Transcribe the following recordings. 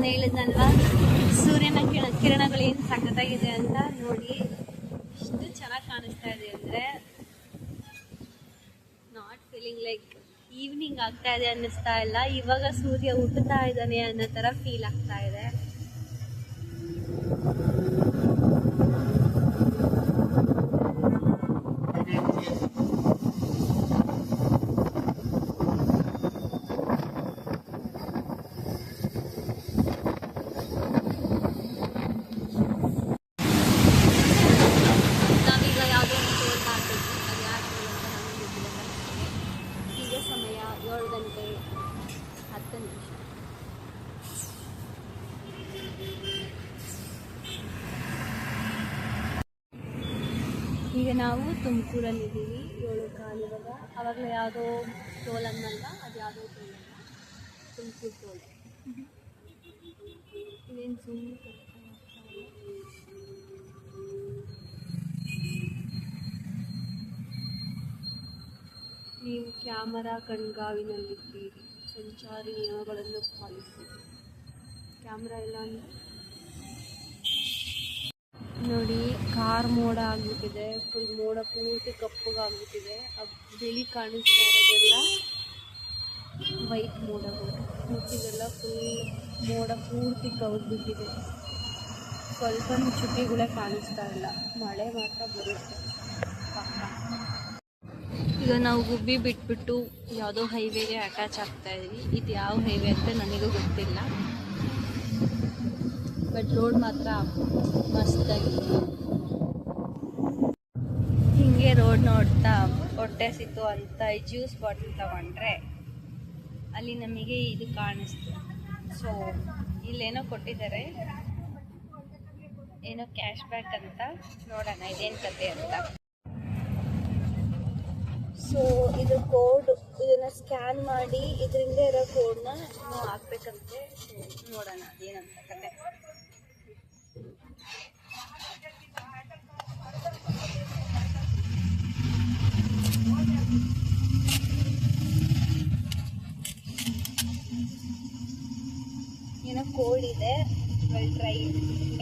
ನಾನು ಹೇಳಿದ್ನಲ್ವಾ? ಸೂರ್ಯನ ಕಿರಣ ಕಿರಣಗಳು ಏನು ಸಖತ್ತಾಗಿದೆ ಅಂತ ನೋಡಿ. ಎಷ್ಟು ಚೆನ್ನಾಗಿ ಕಾಣಿಸ್ತಾ ಇದೆ ಅಂದರೆ ನಾಟ್ ಫೀಲಿಂಗ್ ಲೈಕ್ ಈವ್ನಿಂಗ್ ಆಗ್ತಾ ಇದೆ ಅನ್ನಿಸ್ತಾ ಇಲ್ಲ. ಇವಾಗ ಸೂರ್ಯ ಹುಟ್ಟುತ್ತಾ ಇದ್ದಾನೆ ಅನ್ನೋ ಥರ ಫೀಲ್ ಆಗ್ತಾ ಇದೆ ನಾವೀಗ ಯಾವುದೋ ಒಂದು ಟೋಲ್ ಮಾಡ್ತಿದ್ವಿ ಅದು ಯಾವ ಟೋಲ್ ಅಂತ ನಮಗೆ ಗೊತ್ತಿಲ್ಲ ಕರೆಕ್ಟಾಗಿ ಈಗ ಸಮಯ ಏಳು ಗಂಟೆ ಹತ್ತು ನಿಮಿಷ ಈಗ ನಾವು ತುಮಕೂರಲ್ಲಿದ್ದೀವಿ. ಏಳು ಕಾಲು ಇವಾಗ. ಅವಾಗಲೇ ಯಾವುದೋ ಟೋಲ್ ಅನ್ನಲ್ಲ, ಅದು ಯಾವುದೋ ಟೋಲ್ ಅಲ್ಲ. ತುಮಕೂರು ಟೋಲ್ ಇನ್ನೇನು ಸುಮ್ಮನೆ ನೀವು ಕ್ಯಾಮರಾ ಕಣ್ಗಾವಿನಲ್ಲಿದ್ದೀರಿ. ಸಂಚಾರಿ ನಿಯಮಗಳನ್ನು ಪಾಲಿಸಿ. ಕ್ಯಾಮ್ರಾ ಇಲ್ಲ ಅಂದ್ರೆ? ನೋಡಿ, ಕಾರ್ ಮೋಡ ಆಗ್ಬಿಟ್ಟಿದೆ. ಫುಲ್ ಮೋಡ, ಪೂರ್ತಿ ಕಪ್ಪಗಾಗ್ಬಿಟ್ಟಿದೆ. ಬಿಳಿ ಕಾಣಿಸ್ತಾ ಇರೋದೆಲ್ಲ ವೈಟ್ ಮೋಡಗಳು ಮುಚ್ಚಿದೆಲ್ಲ ಫುಲ್ ಮೋಡ, ಪೂರ್ತಿ ಕವಿದ್ಬಿಟ್ಟಿದೆ ಸ್ವಲ್ಪ ಚುಕ್ಕಿಗಳೇ ಕಾಣಿಸ್ತಾ ಇಲ್ಲ. ಮಳೆ ಮಾತ್ರ ಬರುತ್ತೆ. ಈಗ ನಾವು ಗುಬ್ಬಿ ಬಿಟ್ಬಿಟ್ಟು ಯಾವುದೋ ಹೈವೇಗೆ ಅಟ್ಯಾಚ್ ಆಗ್ತಾ ಇದೀವಿ. ಇದು ಯಾವ ಹೈವೇ ಅಂತ ನನಗೂ ಗೊತ್ತಿಲ್ಲ. ಬಟ್ ರೋಡ್ ಮಾತ್ರ ಮಸ್ತಾಗಿದೆ ಹಿಂಗೆ ರೋಡ್ ನೋಡ್ತಾ ಹೊಟ್ಟೆ ಸಿತ್ತು ಅಂತ ಜ್ಯೂಸ್ ಬಾಟಲ್ ತಗೊಂಡ್ರೆ ಅಲ್ಲಿ ನಮಗೆ ಇದು ಕಾಣಿಸ್ತು. ಸೊ ಇಲ್ಲೇನೋ ಕೊಟ್ಟಿದ್ದಾರೆ. ಏನೋ ಕ್ಯಾಶ್ ಬ್ಯಾಕ್ ಅಂತ ನೋಡೋಣ, ಇದೇನು ಕತೆ ಅಂತ. ಸೊ ಇದು ಕೋಡ್ ಇದನ್ನು ಸ್ಕ್ಯಾನ್ ಮಾಡಿ ಇದರಿಂದ ಇರೋ ಕೋಡ್ನ ಹಾಕ್ಬೇಕಂತೆ. ನೋಡೋಣ, ಅದೇನಂತ ಕತೆ. ಕೋಡ್ ಇದೆ. Well try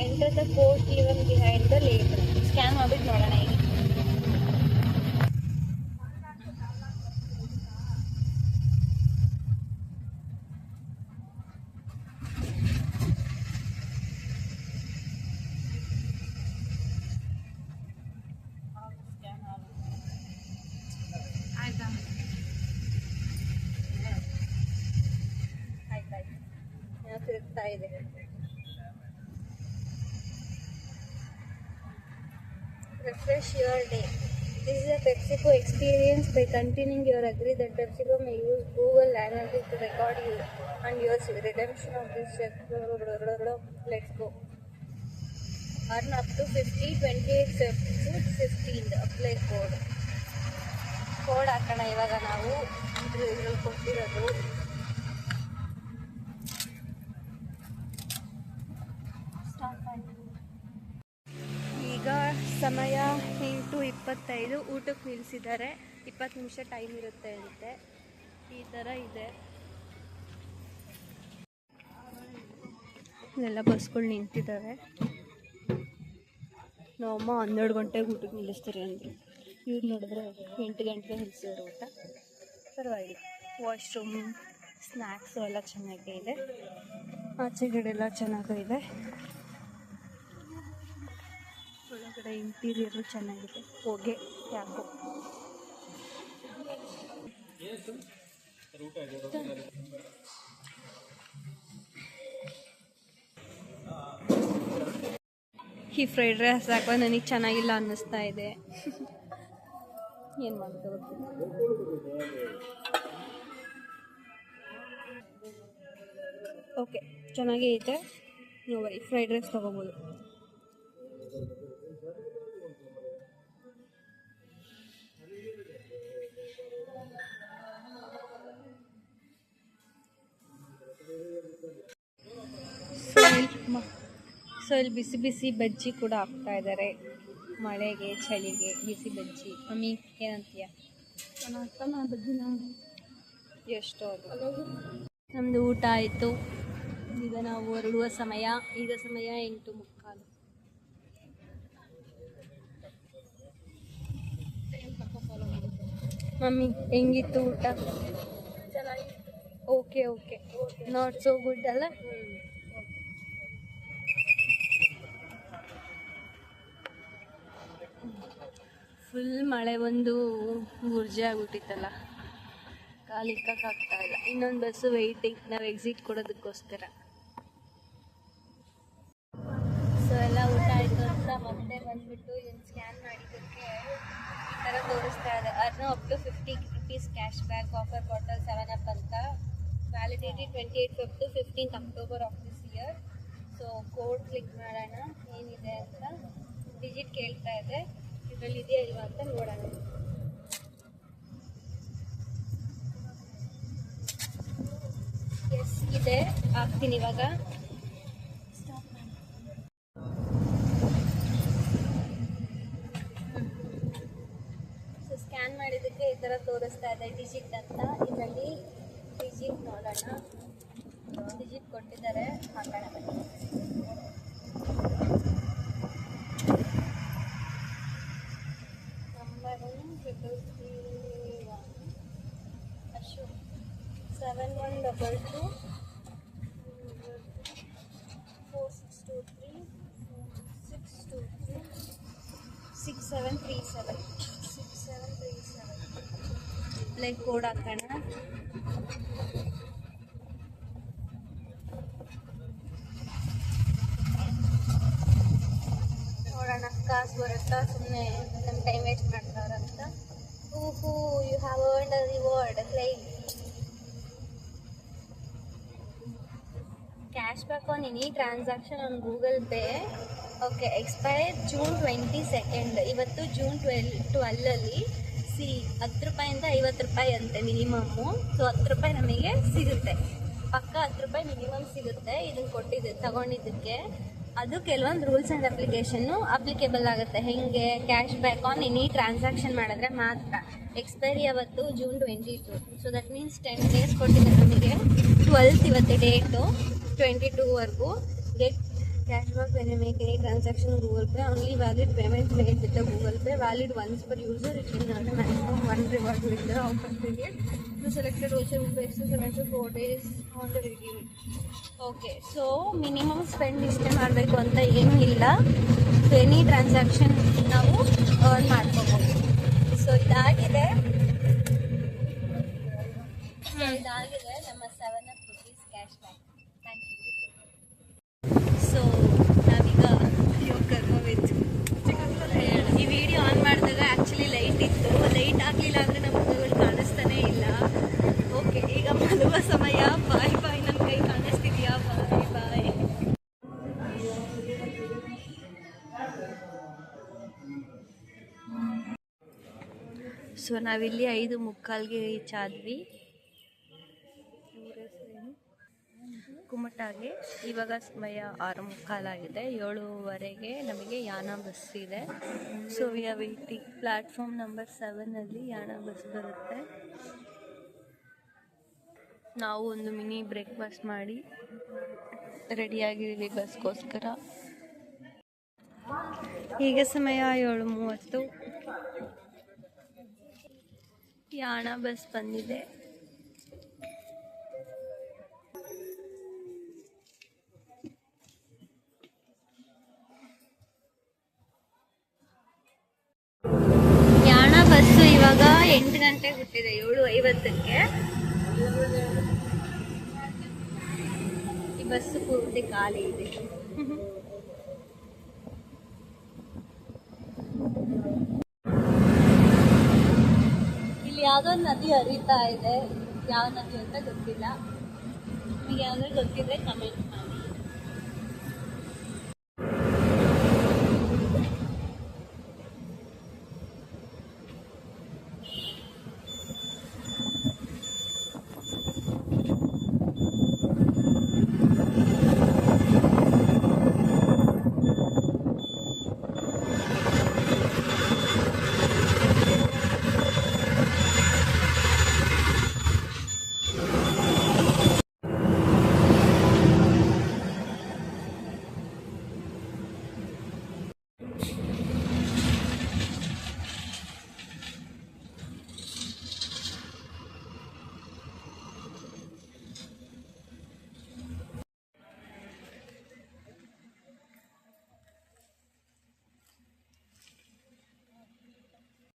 enter the code even behind the letter scan ಮಾಡ್ಬಿಟ್ಟು ನೋಡೋಣ ಈಗ refresh your day. This is a PepsiCo experience by continuing your agree that PepsiCo may use Google Analytics to record you and your redemption of this check. Let's go. Earn up to 50, 28 cents, 15 apply code. Code ಹಾಕೋಣ ಇವಾಗ ನಾವು ಇದ್ರಲ್ಲಿ ಕೊಟ್ಟಿರೋದು ಈಗ ಸಮಯ ಎಂಟು ಇಪ್ಪತ್ತೈದು, ಊಟಕ್ಕೆ ನಿಲ್ಲಿಸಿದ್ದಾರೆ. ಇಪ್ಪತ್ತು ನಿಮಿಷ ಟೈಮ್ ಇರುತ್ತೆ ಅಂತೆ. ಈ ಥರ ಇದೆ. ಇಲ್ಲೆಲ್ಲ ಬಸ್ಗಳು ನಿಂತಿದ್ದಾವೆ. ನಮ್ಮಮ್ಮ ಹನ್ನೆರಡು ಗಂಟೆಗೆ ಊಟಕ್ಕೆ ನಿಲ್ಲಿಸ್ತಾರೆ ಅಂದರು ಇವ್ರು ನೋಡಿದ್ರೆ ಎಂಟು ಗಂಟೆಗೆ ನಿಲ್ಲಿಸಿದ್ರು ಊಟ. ಪರವಾಗಿಲ್ಲ. ವಾಶ್ರೂಮ್ ಸ್ನ್ಯಾಕ್ಸು ಎಲ್ಲ ಚೆನ್ನಾಗೇ ಇದೆ. ಆಚೆಗಡೆಲ್ಲ ಚೆನ್ನಾಗೂ ಚೆನ್ನಾಗಿದೆ ಒಳಗಡೆ ಇಂಟೀರಿಯರು ಚೆನ್ನಾಗಿದೆ. ಹೊಗೆ ಯಾಕೋ. ಈ ಫ್ರೈಡ್ ರೈಸ್ ಹಾಕೋ ನನಗೆ ಚೆನ್ನಾಗಿಲ್ಲ ಅನ್ನಿಸ್ತಾ ಇದೆ. ಏನು ಮಾಡೋದು ಓಕೆ ಚೆನ್ನಾಗೇ ಐತೆ ನೋಡಿ ಫ್ರೈಡ್ ರೈಸ್ ತೊಗೋಬೋದು. ಸೊ ಇಲ್ಲಿ ಮ- ಸೊ ಇಲ್ಲಿ ಬಿಸಿ ಬಿಸಿ ಬಜ್ಜಿ ಕೂಡ ಹಾಕ್ತಾ ಇದ್ದಾರೆ ಮಳೆಗೆ ಚಳಿಗೆ ಬಿಸಿ ಬಜ್ಜಿ. ಮಮ್ಮಿ ಏನಂತೀಯ? ಎಷ್ಟು ಅದು. ನಮ್ಮದು ಊಟ ಆಯಿತು. ಈಗ ನಾವು ಹೊರಡುವ ಸಮಯ. ಈಗ ಸಮಯ ಎಂಟು ಮುಕ್ಕಾಲು. ಮಮ್ಮಿ ಹೆಂಗಿತ್ತು ಊಟ? Okay okay not so good ಅಲ್ಲ? ಫುಲ್ ಮಳೆ ಬಂದು ಗುರ್ಜಿ ಆಗ್ಬಿಟ್ಟಿತ್ತಲ್ಲ. ಕಾಲಿಕ್ಕಾಗ್ತಾ ಇಲ್ಲ. ಇನ್ನೊಂದು ಬಸ್ಸು ವೆಯ್ಟಿಂಗ್ ನಾವು ಎಕ್ಸಿಟ್ ಕೊಡೋದಕ್ಕೋಸ್ಕರ. ಸೊ ಎಲ್ಲ ಊಟ ಆಯಿತು ಅಂತ ಮತ್ತೆ ಬಂದ್ಬಿಟ್ಟು ಇದನ್ನು ಸ್ಕ್ಯಾನ್ ಮಾಡಿದ್ದಕ್ಕೆ ಈ ಥರ ತೋರಿಸ್ತಾ ಇದೆ. Earn up to fifty rupees cash back offer bottle seven up ಅಂತ. Validity twenty eight fifth fifteenth October of this year so code click ಮಾಡೋಣ, ಏನಿದೆ ಅಂತ. ಡಿಜಿಟ್ ಕೇಳ್ತಾ ಇದೆ. ಇದರಲ್ಲಿ ಇದೆಯಾ ಇಲ್ವಾ ಅಂತ ನೋಡೋಣ. ಎಸ್ ಇದೆ. ಹಾಕ್ತೀನಿ ಇವಾಗ. ಸ್ಕ್ಯಾನ್ ಮಾಡಿದ್ದಕ್ಕೆ ಈ ಥರ ತೋರಿಸ್ತಾ ಇದೆ ಡಿಜಿಟ್ ಅಂತ. ಇದರಲ್ಲಿ ಡಿಜಿಟ್ ನೋಡೋಣ. ಡಿಜಿಟ್ ಕೊಟ್ಟಿದ್ದಾರೆ. ಹಾಕೋಣ ಬನ್ನಿ. Number triple three one Ashok seven one double two four six two three six two three six seven three seven six seven three seven like code ಹಾಕೋಣ ನೋಡೋಣ ಕಾಸು ಬರುತ್ತಾ ಸುಮ್ಮನೆ ನಮ್ಮ ಟೈಮ್ ವೇಸ್ಟ್ ಮಾಡ್ತಾರಂತ ಊಹು you have earned a reward. Cash back on any transaction on Google Pay okay expire June twenty second ಇವತ್ತು June twelve ಟ್ವೆಲ್ಲಲ್ಲಿ ಸಿ, ಹತ್ತು ರೂಪಾಯಿಂದ ಐವತ್ತು ರೂಪಾಯಿ ಅಂತೆ ಮಿನಿಮಮ್ಮು ಸೊ ಹತ್ತು ರೂಪಾಯಿ ನಮಗೆ ಸಿಗುತ್ತೆ. ಪಕ್ಕ ಹತ್ತು ರೂಪಾಯಿ ಮಿನಿಮಮ್ ಸಿಗುತ್ತೆ. ಇದನ್ನು ಕೊಟ್ಟಿದ್ದೆ, ತಗೊಂಡಿದ್ದಕ್ಕೆ. ಅದು ಕೆಲವೊಂದು ರೂಲ್ಸ್ ಆ್ಯಂಡ್ ಅಪ್ಲಿಕೇಶನ್ನು ಅಪ್ಲಿಕೇಬಲ್ ಆಗುತ್ತೆ. ಹೆಂಗೆ cash back on any transaction ಮಾಡಿದ್ರೆ ಮಾತ್ರ. ಎಕ್ಸ್ಪೈರಿ ಅವತ್ತು June twenty two so that means ten days ಕೊಟ್ಟಿದ್ದಾರೆ ನಮಗೆ. ಟ್ವೆಲ್ತ್ ಇವತ್ತು date twenty ಟೂವರೆಗೂ get cash back when make any transaction Google Pay only valid payment made with Google Pay valid once per user it in maximum one reward with offer period to selected voucher base seven four days on the review okay so minimum spend ಇಷ್ಟೇ ಮಾಡಬೇಕು ಅಂತ ಏನೂ ಇಲ್ಲ so any transaction ನಾವು earn ಮಾಡ್ಕೋಬೋದು so ಇದಾಗಿದೆ ಇದಾಗಿದೆ ನಮ್ಮ seven up rupees cash back so ನಾವಿಲ್ಲಿ ಐದು ಮುಕ್ಕಾಲ್ಗೆ ರೀಚ್ ಆದ್ವಿ ಕುಮಟಾಗೆ ಇವಾಗ ಸಮಯ ಆರು ಮುಕ್ಕಾಲಾಗಿದೆ. ಏಳುವರೆಗೆ ನಮಗೆ ಯಾನ ಬಸ್ ಇದೆ. So we are waiting platform number ಸೆವೆನಲ್ಲಿ ಯಾನ ಬಸ್ ಬರುತ್ತೆ. ನಾವು ಒಂದು ಮಿನಿ ಬ್ರೇಕ್ಫಾಸ್ಟ್ ಮಾಡಿ ರೆಡಿಯಾಗಿರಲಿ ಬಸ್ಗೋಸ್ಕರ ಈಗ ಸಮಯ ಏಳು ಮೂವತ್ತು. ಯಾಣ ಬಸ್ ಬಂದಿದೆ. ಯಾಣ ಬಸ್ಸು ಇವಾಗ ಎಂಟು ಗಂಟೆಗೆ ಬಿಟ್ಟಿದೆ ಏಳು ಐವತ್ತಕ್ಕೆ. ಈ ಬಸ್ಸು ಪೂರ್ತಿ ಖಾಲಿ ಇದೆ. ಯಾವುದೋ ನದಿ ಹರಿತಾ ಇದೆ. ಯಾವ ನದಿ ಅಂತ ಗೊತ್ತಿಲ್ಲ. ನಿಮಗೆ ಯಾವ್ದಾದ್ರು ಗೊತ್ತಿದ್ರೆ ಕಮೆಂಟ್